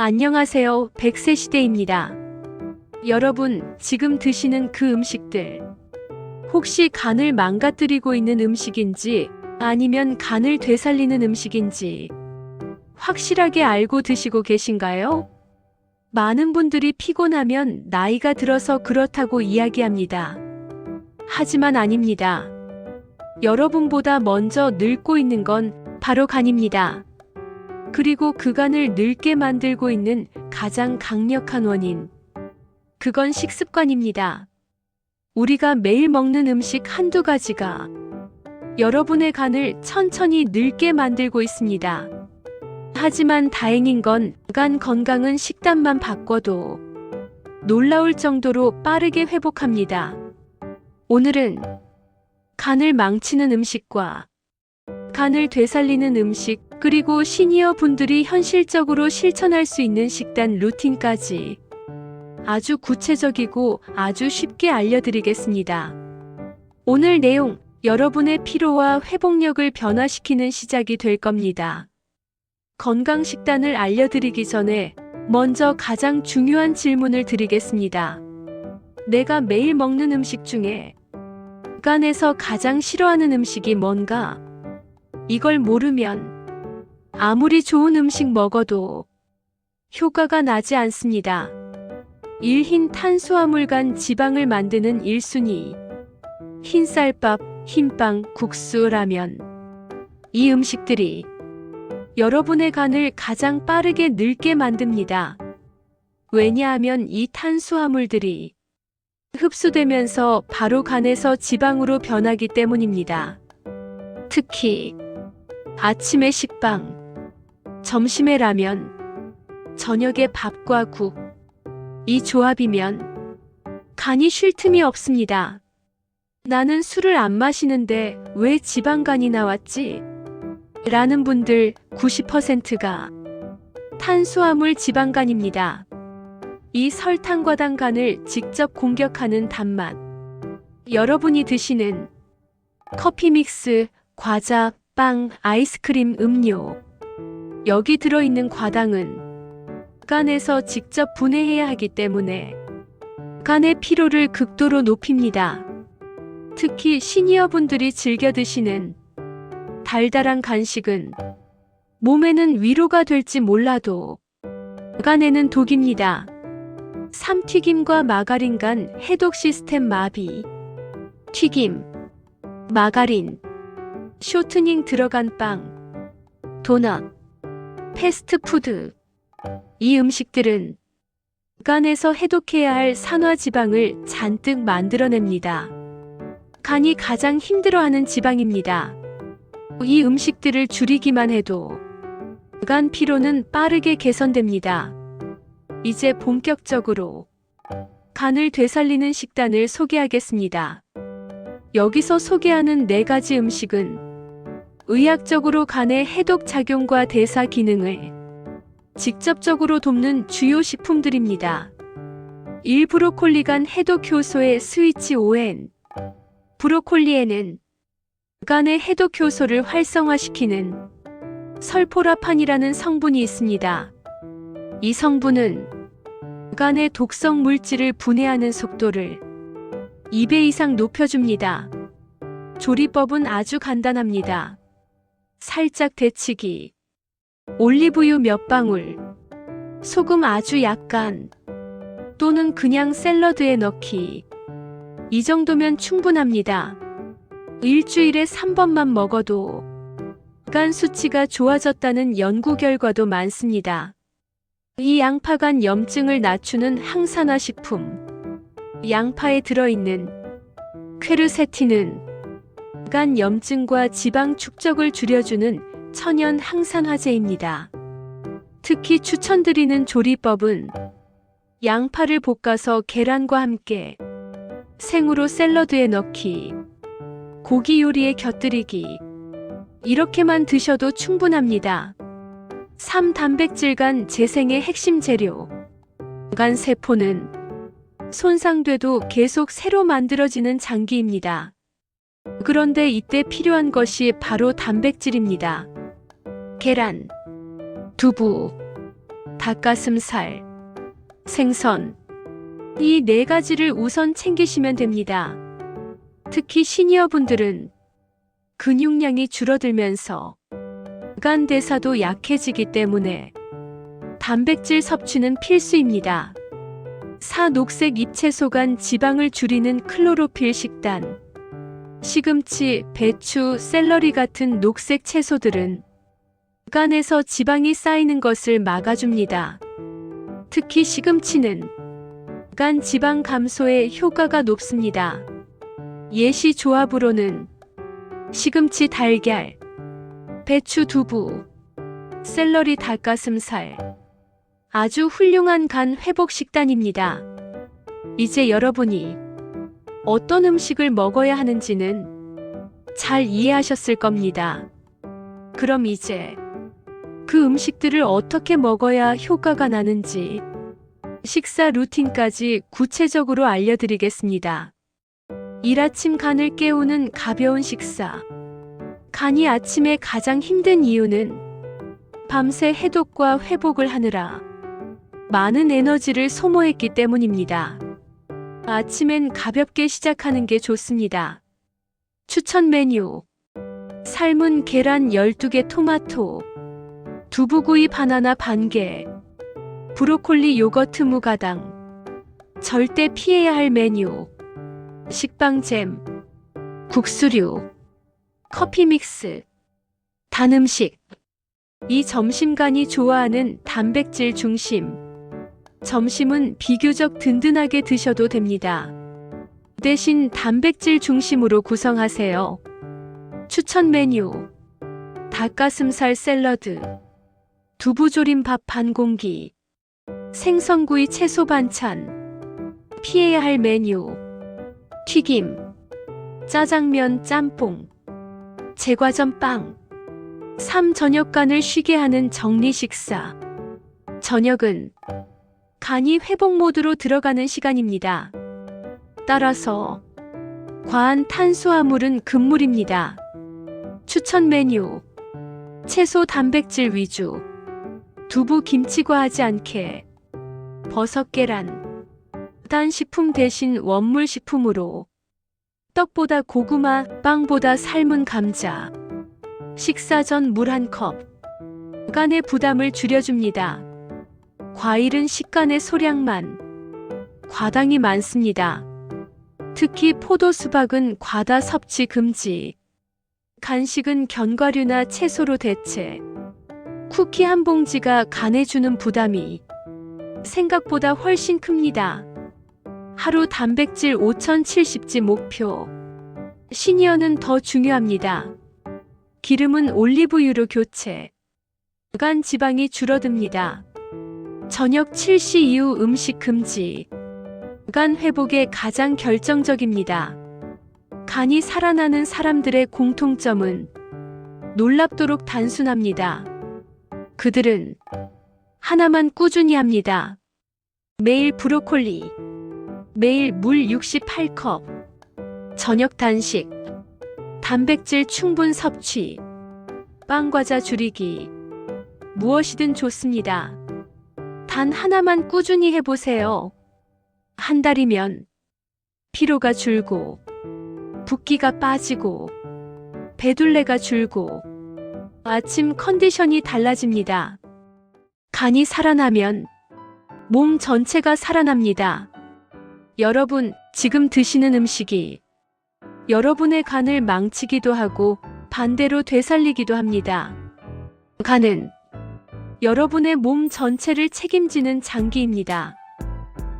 안녕하세요. 100세 시대입니다. 여러분, 지금 드시는 그 음식들. 혹시 간을 망가뜨리고 있는 음식인지 아니면 간을 되살리는 음식인지 확실하게 알고 드시고 계신가요? 많은 분들이 피곤하면 나이가 들어서 그렇다고 이야기합니다. 하지만 아닙니다. 여러분보다 먼저 늙고 있는 건 바로 간입니다. 그리고 그 간을 늙게 만들고 있는 가장 강력한 원인. 그건 식습관입니다. 우리가 매일 먹는 음식 한두 가지가 여러분의 간을 천천히 늙게 만들고 있습니다. 하지만 다행인 건 간 건강은 식단만 바꿔도 놀라울 정도로 빠르게 회복합니다. 오늘은 간을 망치는 음식과 간을 되살리는 음식, 그리고 시니어 분들이 현실적으로 실천할 수 있는 식단 루틴까지 아주 구체적이고 아주 쉽게 알려드리겠습니다. 오늘 내용, 여러분의 피로와 회복력을 변화시키는 시작이 될 겁니다. 건강 식단을 알려드리기 전에 먼저 가장 중요한 질문을 드리겠습니다. 내가 매일 먹는 음식 중에 간에서 가장 싫어하는 음식이 뭔가? 이걸 모르면 아무리 좋은 음식 먹어도 효과가 나지 않습니다. 1흰 탄수화물 간 지방을 만드는 1순위. 흰쌀밥, 흰빵, 국수, 라면. 이 음식들이 여러분의 간을 가장 빠르게 늙게 만듭니다. 왜냐하면 이 탄수화물들이 흡수되면서 바로 간에서 지방으로 변하기 때문입니다. 특히 아침에 식빵, 점심에 라면, 저녁에 밥과 국. 이 조합이면 간이 쉴 틈이 없습니다. 나는 술을 안 마시는데 왜 지방간이 나왔지? 라는 분들 90%가 탄수화물 지방간입니다. 이 설탕과 단간을 직접 공격하는 단맛. 여러분이 드시는 커피 믹스, 과자, 빵, 아이스크림, 음료. 여기 들어있는 과당은 간에서 직접 분해해야 하기 때문에 간의 피로를 극도로 높입니다. 특히 시니어분들이 즐겨 드시는 달달한 간식은 몸에는 위로가 될지 몰라도 간에는 독입니다. 삼튀김과 마가린 간 해독 시스템 마비. 튀김, 마가린, 쇼트닝 들어간 빵, 도넛, 패스트푸드. 이 음식들은 간에서 해독해야 할 산화 지방을 잔뜩 만들어냅니다. 간이 가장 힘들어하는 지방입니다. 이 음식들을 줄이기만 해도 간 피로는 빠르게 개선됩니다. 이제 본격적으로 간을 되살리는 식단을 소개하겠습니다. 여기서 소개하는 네 가지 음식은 의학적으로 간의 해독 작용과 대사 기능을 직접적으로 돕는 주요 식품들입니다. 1. 브로콜리 간 해독 효소의 스위치 ON 브로콜리에는 간의 해독 효소를 활성화시키는 설포라판이라는 성분이 있습니다. 이 성분은 간의 독성 물질을 분해하는 속도를 2배 이상 높여줍니다. 조리법은 아주 간단합니다. 살짝 데치기, 올리브유 몇 방울, 소금 아주 약간, 또는 그냥 샐러드에 넣기. 이 정도면 충분합니다. 일주일에 3번만 먹어도 간 수치가 좋아졌다는 연구 결과도 많습니다. 이 양파간 염증을 낮추는 항산화 식품. 양파에 들어있는 퀘르세틴은 간 염증과 지방 축적을 줄여주는 천연 항산화제입니다. 특히 추천드리는 조리법은 양파를 볶아서 계란과 함께 생으로 샐러드에 넣기, 고기 요리에 곁들이기. 이렇게만 드셔도 충분합니다. 3. 단백질 간 재생의 핵심 재료. 간 세포는 손상돼도 계속 새로 만들어지는 장기입니다. 그런데 이때 필요한 것이 바로 단백질입니다. 계란, 두부, 닭가슴살, 생선. 이 네 가지를 우선 챙기시면 됩니다. 특히 시니어분들은 근육량이 줄어들면서 간 대사도 약해지기 때문에 단백질 섭취는 필수입니다. 사 녹색 잎채소 간 지방을 줄이는 클로로필 식단. 시금치, 배추, 샐러리 같은 녹색 채소들은 간에서 지방이 쌓이는 것을 막아줍니다. 특히 시금치는 간 지방 감소에 효과가 높습니다. 예시 조합으로는 시금치 달걀, 배추 두부, 샐러리 닭가슴살. 아주 훌륭한 간 회복 식단입니다. 이제 여러분이 어떤 음식을 먹어야 하는지는 잘 이해하셨을 겁니다. 그럼 이제 그 음식들을 어떻게 먹어야 효과가 나는지 식사 루틴까지 구체적으로 알려드리겠습니다. 일 아침 간을 깨우는 가벼운 식사. 간이 아침에 가장 힘든 이유는 밤새 해독과 회복을 하느라 많은 에너지를 소모했기 때문입니다. 아침엔 가볍게 시작하는 게 좋습니다. 추천 메뉴. 삶은 계란 12개 토마토. 두부구이 바나나 반개. 브로콜리 요거트 무가당. 절대 피해야 할 메뉴. 식빵잼. 국수류. 커피 믹스. 단 음식. 이 점심간이 좋아하는 단백질 중심. 점심은 비교적 든든하게 드셔도 됩니다. 대신 단백질 중심으로 구성하세요. 추천 메뉴. 닭가슴살 샐러드. 두부조림 밥 반 공기. 생선구이 채소 반찬. 피해야 할 메뉴. 튀김. 짜장면 짬뽕. 제과점 빵. 삼 저녁간을 쉬게 하는 정리 식사. 저녁은 간이 회복 모드로 들어가는 시간입니다. 따라서 과한 탄수화물은 금물입니다. 추천 메뉴 채소 단백질 위주 두부 김치과 하지 않게 버섯 계란 단 식품 대신 원물 식품으로 떡보다 고구마, 빵보다 삶은 감자 식사 전 물 한 컵 간의 부담을 줄여줍니다. 과일은 식간의 소량만 과당이 많습니다. 특히 포도 수박은 과다 섭취 금지. 간식은 견과류나 채소로 대체. 쿠키 한 봉지가 간에 주는 부담이 생각보다 훨씬 큽니다. 하루 단백질 5070지 목표. 시니어는 더 중요합니다. 기름은 올리브유로 교체. 간 지방이 줄어듭니다. 저녁 7시 이후 음식 금지. 간 회복에 가장 결정적입니다. 간이 살아나는 사람들의 공통점은 놀랍도록 단순합니다. 그들은 하나만 꾸준히 합니다. 매일 브로콜리, 매일 물 68컵, 저녁 단식, 단백질 충분 섭취, 빵 과자 줄이기, 무엇이든 좋습니다. 단 하나만 꾸준히 해보세요. 한 달이면 피로가 줄고, 붓기가 빠지고, 배둘레가 줄고, 아침 컨디션이 달라집니다. 간이 살아나면 몸 전체가 살아납니다. 여러분, 지금 드시는 음식이 여러분의 간을 망치기도 하고 반대로 되살리기도 합니다. 간은 여러분의 몸 전체를 책임지는 장기입니다.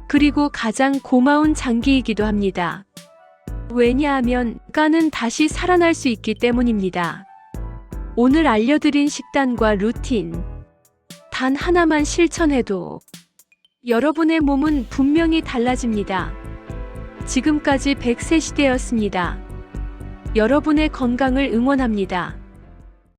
그리고 가장 고마운 장기이기도 합니다. 왜냐하면 간은 다시 살아날 수 있기 때문입니다. 오늘 알려드린 식단과 루틴, 단 하나만 실천해도 여러분의 몸은 분명히 달라집니다. 지금까지 100세 시대였습니다. 여러분의 건강을 응원합니다.